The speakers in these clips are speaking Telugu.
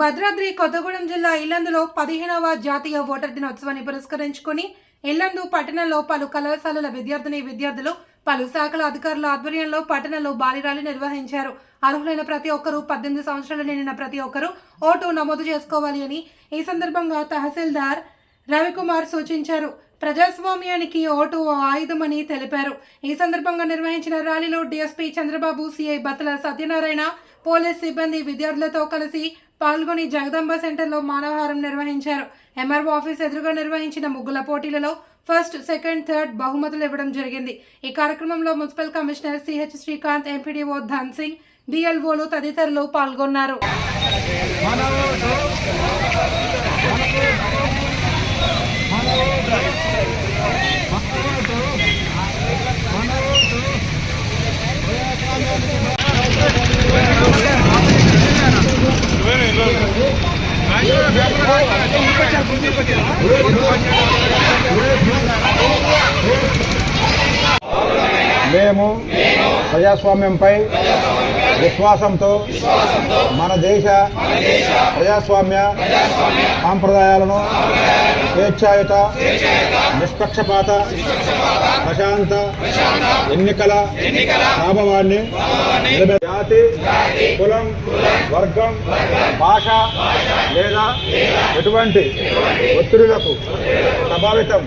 భద్రాద్రి కొత్తగూడెం జిల్లా ఇల్లందులో పదిహేనవ జాతీయ ఓటర్ దినోత్సవాన్ని పురస్కరించుకుని ఇల్లందు పట్టణంలో పలు కళాశాలల విద్యార్థిని విద్యార్థులు పలు శాఖల అధికారుల ఆధ్వర్యంలో పట్టణంలో భారీ ర్యాలీ నిర్వహించారు. అర్హులైన ప్రతి ఒక్కరూ పద్దెనిమిది సంవత్సరాలు నిండిన ప్రతి ఒక్కరూ ఓటు నమోదు చేసుకోవాలి అని ఈ సందర్భంగా తహసీల్దార్ రవికుమార్ సూచించారు. ప్రజాస్వామ్యానికి ఓటు ఆయుధమని తెలిపారు. ఈ సందర్భంగా నిర్వహించిన ర్యాలీలో DSP Chandrababu CI Battala Satyanarayana police సిబ్బంది విద్యార్థులతో కలిసి పాల్గొని జగదంబ సెంటర్లో మానవహారం నిర్వహించారు. ఎంఆర్ఓ ఆఫీస్ ఎదురుగా నిర్వహించిన ముగ్గుల పోటీలలో ఫస్ట్ సెకండ్ థర్డ్ బహుమతులు ఇవ్వడం జరిగింది. ఈ కార్యక్రమంలో municipal commissioner CH Srikanth MPDO Dhan Singh డిఎల్ఓలు తదితరులు పాల్గొన్నారు. Thank you. మేము ప్రజాస్వామ్యంపై విశ్వాసంతో మన దేశ ప్రజాస్వామ్య సాంప్రదాయాలను స్వేచ్ఛాయుత నిష్పక్షపాత ప్రశాంత ఎన్నికల లాభవాన్ని జాతి కులం వర్గం భాష లేదా ఎటువంటి ఒత్తిడులకు ప్రభావితం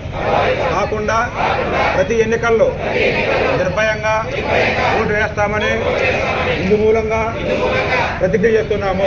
కాకుండా ప్రతి ఎన్నికల్లో నిర్భయంగా ఓటు వేస్తామని ఇందు మూలంగా ప్రతిజ్ఞ చేస్తున్నాము.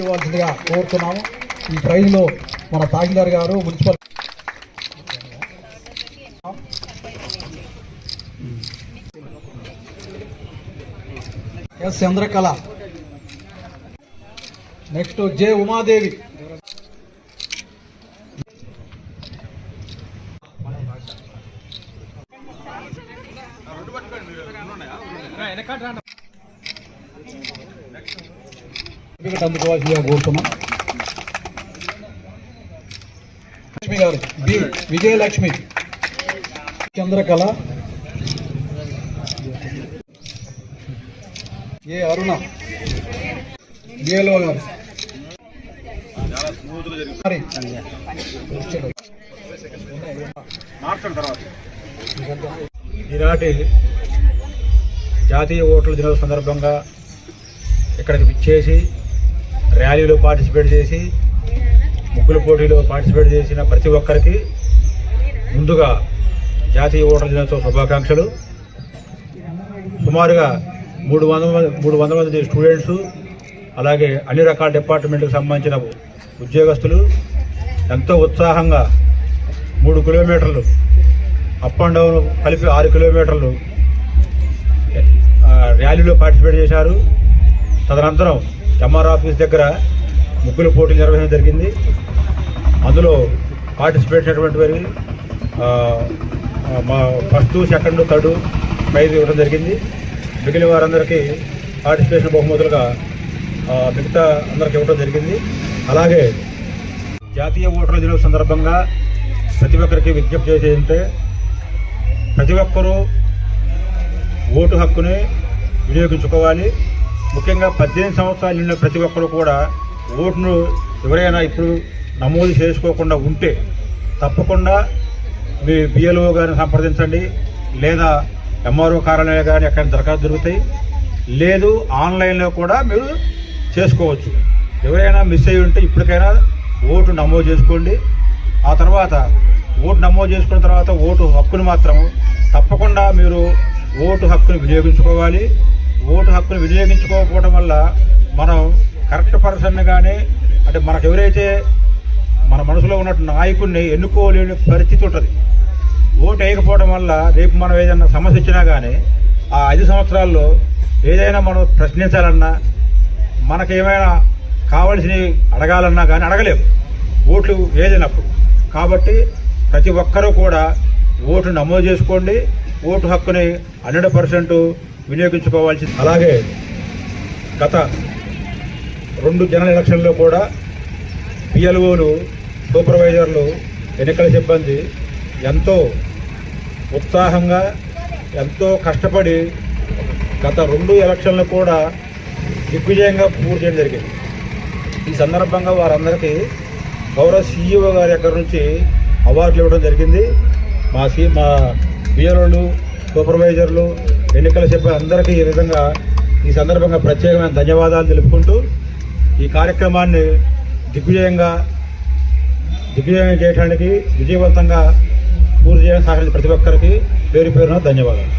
ఇవ్వాల్సిందిగా కోరుతున్నాము. ఈ ప్రైజ్లో మన తహసీల్దార్ గారు municipal S Chandrakala. Next J Umadevi. Certificate అందుకోవాల్సిందిగా కోరుతున్నాం. లక్ష్మి గారు బి విజయలక్ష్మి చంద్రకళ ఏ అరుణ ఏలో గారు. ఈనాటి జాతీయ ఓట్ల దినోత్సవ సందర్భంగా ఇక్కడికి విచ్చేసి ర్యాలీలో పార్టిసిపేట్ చేసి ముగ్గుల పోటీలో పార్టిసిపేట్ చేసిన ప్రతి ఒక్కరికి ముందుగా జాతీయ ఓటర్ దినోత్సవ శుభాకాంక్షలు. సుమారుగా మూడు వందల మంది మూడు వందల మంది స్టూడెంట్స్ అలాగే అన్ని రకాల డిపార్ట్మెంట్కి సంబంధించిన ఉద్యోగస్తులు ఎంతో ఉత్సాహంగా మూడు కిలోమీటర్లు అప్ అండ్ డౌన్ కలిపి ఆరు కిలోమీటర్లు ర్యాలీలో పార్టిసిపేట్ చేశారు. తదనంతరం ఎంఆర్ ఆఫీస్ దగ్గర ముగ్గుల పోటీలు నిర్వహించడం జరిగింది. అందులో పార్టిసిపేట్ చేసినటువంటి వారి మా ఫస్ట్ సెకండ్ థర్డ్ ప్రైజ్ ఇవ్వడం జరిగింది. మిగిలిన వారందరికీ పార్టిసిపేషన్ బహుమతులుగా మిగతా అందరికి ఇవ్వడం జరిగింది. అలాగే జాతీయ ఓటర్ల దినం సందర్భంగా ప్రతి ఒక్కరికి విజ్ఞప్తి చేసేదంటే ప్రతి ఒక్కరూ ఓటు హక్కుని వినియోగించుకోవాలి. ముఖ్యంగా పద్దెనిమిది సంవత్సరాలు నిండిన ప్రతి ఒక్కరు కూడా ఓటును ఎవరైనా ఇప్పుడు నమోదు చేసుకోకుండా ఉంటే తప్పకుండా మీ బిఎల్ఓ గారిని సంప్రదించండి. లేదా ఎంఆర్ఓ కార్యాలయం కానీ ఎక్కడ దరఖాస్తు దొరుకుతాయి. లేదు ఆన్లైన్లో కూడా మీరు చేసుకోవచ్చు. ఎవరైనా మిస్ అయ్యి ఉంటే ఇప్పటికైనా ఓటు నమోదు చేసుకోండి. ఆ తర్వాత ఓటు నమోదు చేసుకున్న తర్వాత ఓటు హక్కును మాత్రం తప్పకుండా మీరు ఓటు హక్కును వినియోగించుకోవాలి. ఓటు హక్కును వినియోగించుకోకపోవడం వల్ల మనం కరెక్ట్ పర్సన్ కానీ అంటే మనకు ఎవరైతే మన మనసులో ఉన్నట్టు నాయకుడిని ఎన్నుకోలేని పరిస్థితి ఉంటుంది. ఓటు వేయకపోవడం వల్ల రేపు మనం ఏదైనా సమస్య వచ్చినా కానీ ఆ ఐదు సంవత్సరాల్లో ఏదైనా మనం ప్రశ్నించాలన్నా మనకేమైనా కావలసినవి అడగాలన్నా కానీ అడగలేము. ఓట్లు వేసినప్పుడు కాబట్టి ప్రతి ఒక్కరూ కూడా ఓటు నమోదు చేసుకోండి. ఓటు హక్కుని హండ్రెడ్ పర్సెంట్ వినియోగించుకోవాల్సింది అలాగే గత రెండు జనరల్ ఎలక్షన్లో కూడా పిఎల్ఓలు సూపర్వైజర్లు ఎన్నికల సిబ్బంది ఎంతో ఉత్సాహంగా ఎంతో కష్టపడి గత రెండు ఎలక్షన్లు కూడా దిగ్విజయంగా పూర్తి చేయడం జరిగింది. ఈ సందర్భంగా వారందరికీ గౌరవ సీఈఓ గారి దగ్గర నుంచి అవార్డులు ఇవ్వడం జరిగింది. మా సీ మా పిఎల్ఓలు సూపర్వైజర్లు ఎన్నికల సిబ్బంది అందరికీ ఈ విధంగా ఈ సందర్భంగా ప్రత్యేకమైన ధన్యవాదాలు తెలుపుకుంటూ ఈ కార్యక్రమాన్ని దిగ్విజయంగా దిగ్విజయం చేయడానికి విజయవంతంగా పూర్తి చేయడానికి సహకరించిన ప్రతి ఒక్కరికి పేరు పేరున ధన్యవాదాలు.